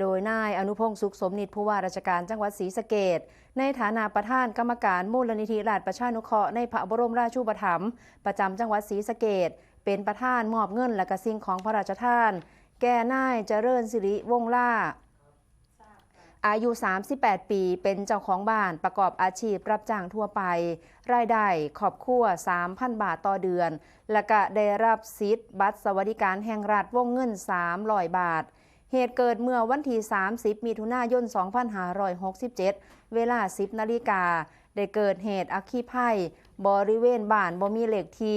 โดยนายอนุพงศ์สุขสมนิตผู้ว่าราชการจังหวัดศรีสะเกดในฐานะประธานกรรมการมูลนิธิราชประชานุเคราะห์ในพระบรมราชูปถัมภ์ประจำจังหวัดศรีสะเกดเป็นประธานมอบเงินและกระสิ่งของพระราชทาน แก่นายเจริญสิริวงศ์ล่า อายุ 38 ปีเป็นเจ้าของบ้านประกอบอาชีพรับจ้างทั่วไป รายได้ครอบครัว 3,000 บาทต่อเดือน และก็ได้รับสิทธิ์บัตรสวัสดิการแห่งรัฐวงเงิน 300 บาท เหตุเกิดเมื่อวันที่ 30 มิถุนายน 2567 เวลา 10 นาฬิกา ได้เกิดเหตุอัคคีภัยบริเวณบ้านบ่มีเหล็กที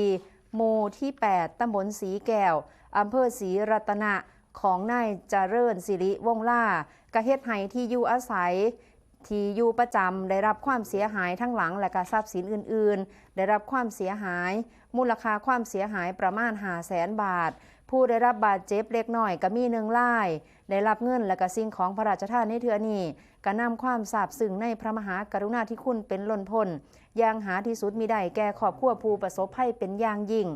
หมู่ที่ 8 ตำบลสีแก้ว อำเภอศรีรัตนะ ของนายเจริญสิริวงศ์ล่ากระเฮ็ดไห้ที่อยู่อาศัย ที่อยู่ประจำได้รับความเสียหายทั้งหลังและก็ทรัพย์สินอื่น ๆ ได้รับความเสียหาย มูลค่าความเสียหายประมาณ5 0 0แสนบาท ผู้ได้รับบาดเจ็บเล็กน้อยก็มีหนึ่งรายได้รับเงินและก็สิ่งของพระราชทานในเทือนี้ก็นำความสาบซึ้งในพระมหากรุณาธิคุณเป็นล้นพ้นอย่างหาที่สุดมิได้แก่ครอบครัวผู้ประสบภัยเป็นอย่างยิ่ง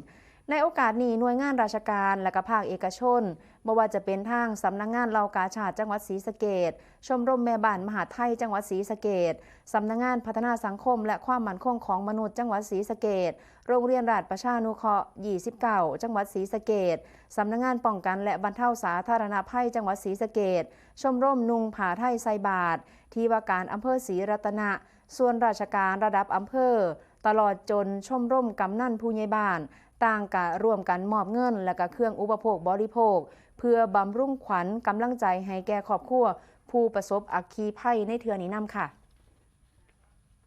ในโอกาสนี้หน่วยงานราชการและก็ภาคเอกชนบ่ว่าจะเป็นทางสำนักงงานเหล่ากาชาติจังหวัดศรีสะเกดชมรมแม่บ้านมหาไทยจังหวัดศรีสะเกดสำนักงงานพัฒนาสังคม และความมั่นคงของมนุษย์จังหวัดศรีสะเกดโรงเรียนราชประชานุเคราะห์29 จังหวัดศรีสะเกดสำนักงงานป้องกันและบรรเทาสาธารณภัยจังหวัดศรีสะเกดชมรมนุงผาไทยไซบาทที่ว่าการอำเภอศรีรัตนะส่วนราชการระดับอำเภอ ตลอดจนชมรมกำนันผู้ใหญ่บ้าน ต่างกะร่วมกันมอบเงิน และก็เครื่องอุปโภคบริโภค เพื่อบำรุงขวัญกำลังใจให้แก่ครอบครัว ผู้ประสบอัคคีภัยในเทือนี้นำค่ะ